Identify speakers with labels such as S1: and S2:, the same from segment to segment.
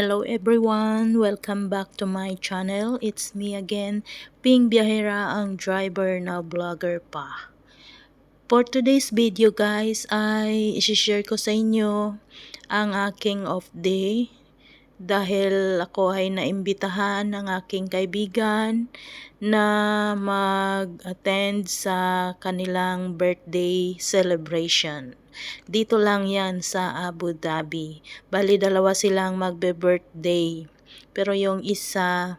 S1: Hello everyone! Welcome back to my channel. It's me again, Ping Biyahera, ang driver na vlogger pa. For today's video guys, ay isi-share ko sa inyo ang aking off day dahil ako ay naimbitahan ng aking kaibigan na mag-attend sa kanilang birthday celebration. Dito lang yan sa Abu Dhabi. Bali dalawa silang magbe-birthday. Pero yung isa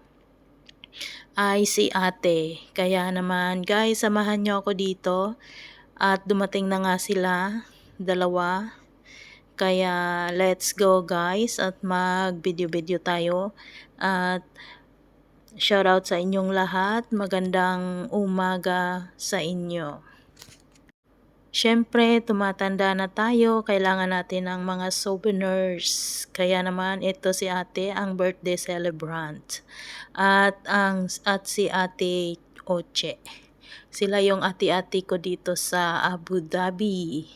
S1: ay si ate. Kaya naman guys, samahan nyo ako dito. At dumating na nga sila, dalawa. Kaya let's go guys at mag-video-video tayo. At shoutout sa inyong lahat. Magandang umaga sa inyo. Siyempre, tumatanda na tayo, kailangan natin ng mga souvenirs. Kaya naman, ito si ate, ang birthday celebrant. At, ang, at si ate Oche. Sila yung ati-ati ko dito sa Abu Dhabi.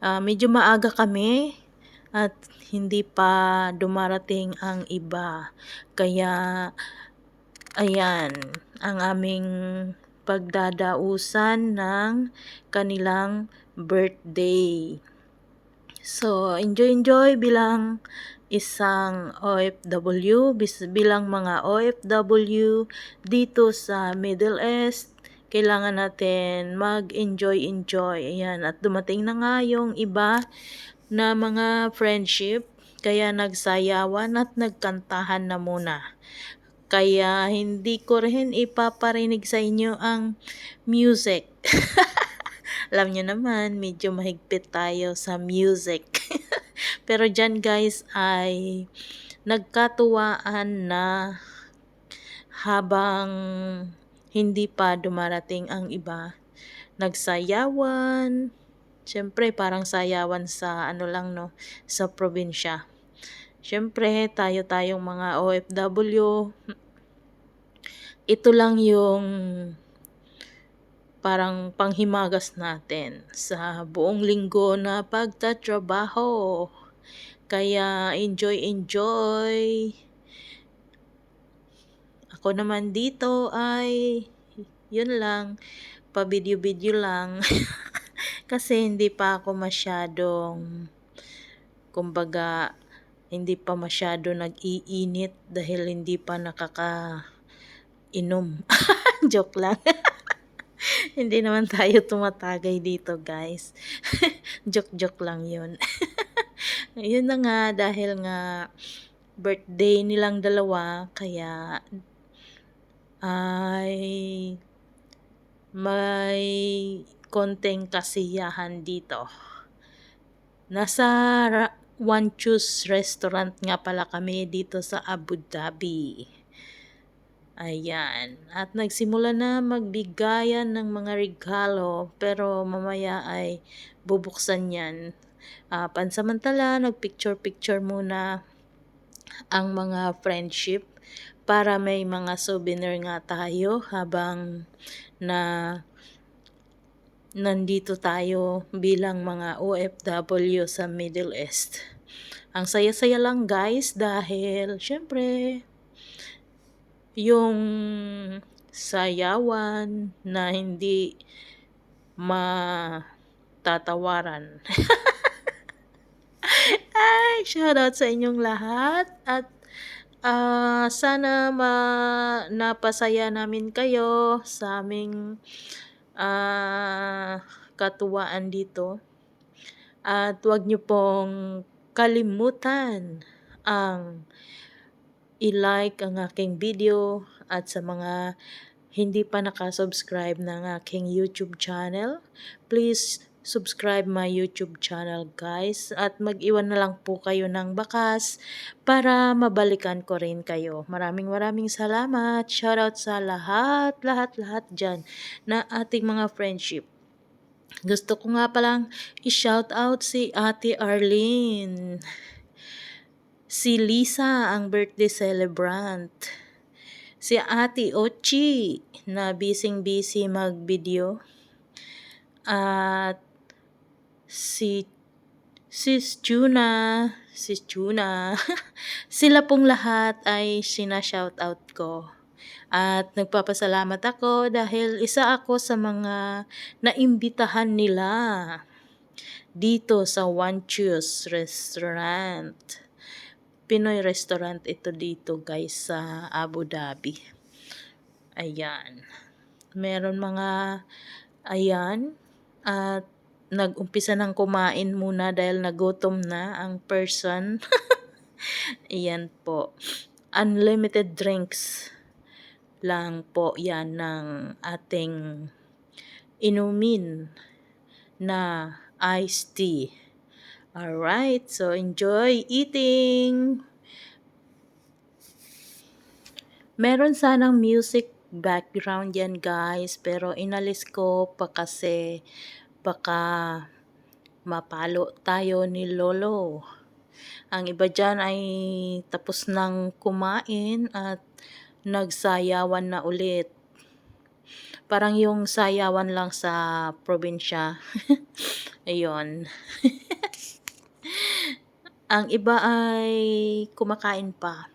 S1: Uh, medyo maaga kami at hindi pa dumarating ang iba. Kaya, ayan, ang aming pagdadausan ng kanilang birthday. So, enjoy-enjoy bilang isang OFW, bilang mga OFW dito sa Middle East. Kailangan natin mag-enjoy-enjoy. Ayan, at dumating na nga yung iba na mga friendship. Kaya nagsayawan at nagkantahan na muna. Kaya hindi ko rin ipaparinig sa inyo ang music. Alam nyo naman, medyo mahigpit tayo sa music. Pero dyan guys ay nagkatuwaan na habang hindi pa dumarating ang iba. Nagsayawan. Siyempre, parang sayawan sa ano lang no, sa probinsya. Siyempre, tayo tayong mga OFW, ito lang yung parang panghimagas natin sa buong linggo na pagtatrabaho. Kaya enjoy, enjoy. Ako naman dito ay yun lang, pa-video-video lang. Kasi hindi pa ako masyadong kumbaga hindi pa masyado nag-iinit dahil hindi pa nakaka inom. Joke lang. Hindi naman tayo tumatagay dito, guys. Joke-joke lang yun. yun na nga, dahil nga birthday nilang dalawa, kaya ay may konting kasiyahan dito. Nasa One Choose Restaurant nga pala kami dito sa Abu Dhabi. Ayan. At nagsimula na magbigayan ng mga regalo pero mamaya ay bubuksan yan. Uh, pansamantala, nagpicture-picture muna ang mga friendship para may mga souvenir nga tayo habang na nandito tayo bilang mga OFW sa Middle East. Ang saya-saya lang guys dahil syempre yung sayawan na hindi matatawaran. Ay, shoutout sa inyong lahat at uh, sana ma napasaya namin kayo sa aming uh, katuwaan dito. At huwag niyo pong kalimutan ang i-like ang aking video at sa mga hindi pa nakasubscribe ng aking YouTube channel, please subscribe my YouTube channel guys at mag-iwan na lang po kayo ng bakas para mabalikan ko rin kayo. Maraming maraming salamat. Shoutout sa lahat, lahat, lahat dyan na ating mga friendship. Gusto ko nga palang i-shoutout si Ate Arlene si Lisa ang birthday celebrant. Si Ate Ochi na busy-busy mag-video. At si Sis Juna, Sis Juna, sila pong lahat ay sina-shoutout ko. At nagpapasalamat ako dahil isa ako sa mga naimbitahan nila dito sa One Choose Restaurant. Pinoy restaurant ito dito guys sa Abu Dhabi. Ayan. Meron mga ayan at nag-umpisa ng kumain muna dahil nagutom na ang person. Ayan po. Unlimited drinks lang po yan ng ating inumin na iced tea. Alright, so enjoy eating! Meron sanang music background yan guys, pero inalis ko pa kasi baka mapalo tayo ni Lolo. Ang iba dyan ay tapos nang kumain at nagsayawan na ulit. Parang yung sayawan lang sa probinsya. Ayun. Ang iba ay kumakain pa.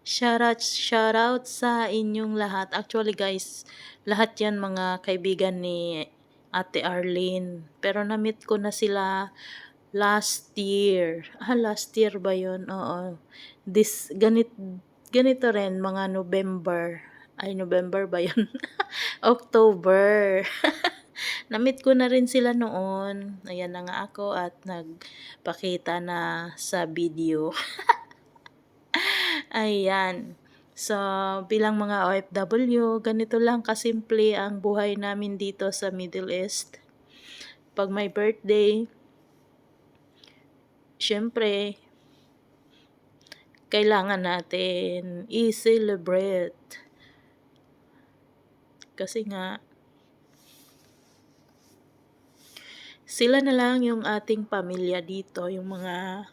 S1: Shoutout, shoutout sa inyong lahat. Actually guys, lahat yan mga kaibigan ni Ate Arlene. Pero na-meet ko na sila last year. Ah, last year ba yun? Oo. This, ganit, ganito rin, mga November. Ay, November ba yun? October. Na-meet ko na rin sila noon. Ayan na nga ako at nagpakita na sa video. Ayan. So, bilang mga OFW, ganito lang kasimple ang buhay namin dito sa Middle East. Pag may birthday, syempre, kailangan natin i-celebrate. Kasi nga, sila na lang yung ating pamilya dito, yung mga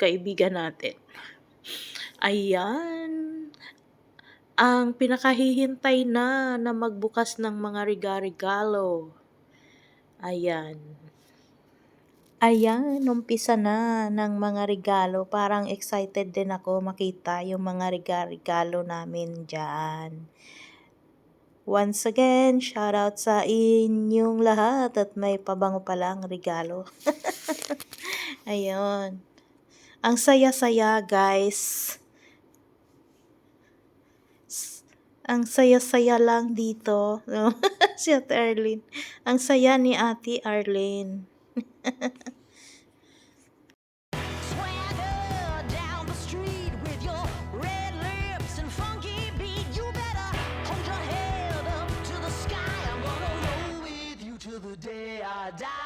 S1: kaibigan natin. Ayan. Ang pinakahihintay na na magbukas ng mga regalo. Ayan. Ayan, umpisa na ng mga regalo. Parang excited din ako makita yung mga regalo namin dyan. Once again, shout out sa inyong lahat at may pabango pa lang regalo. Ayun. Ang saya-saya, guys. Ang saya-saya lang dito. si Ate Arlene. Ang saya ni Ate Arlene.
S2: die.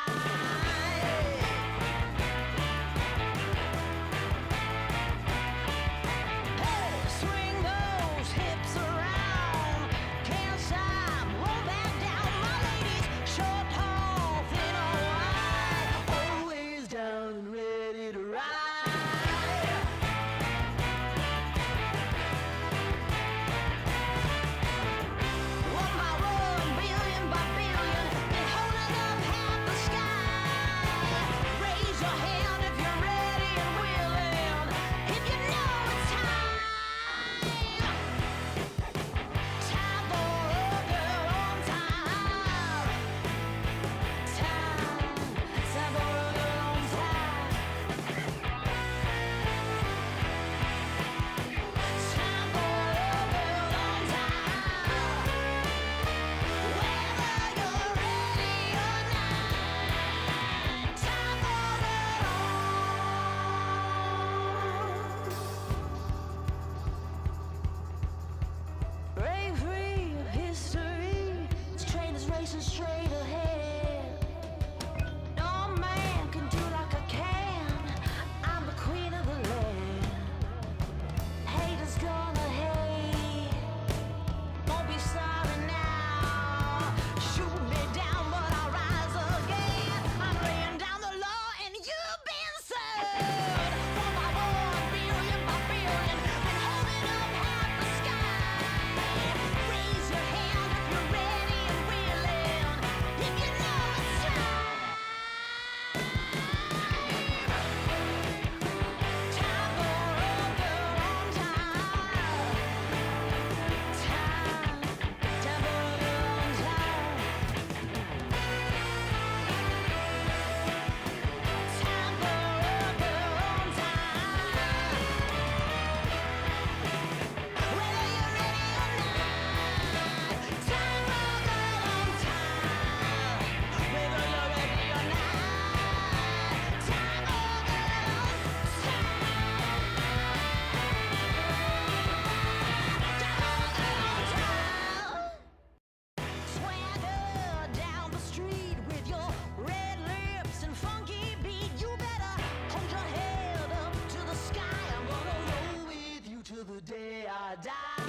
S2: die.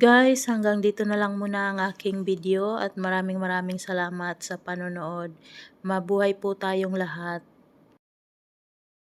S1: guys, hanggang dito na lang muna ang aking video at maraming maraming salamat sa panonood. Mabuhay po tayong lahat.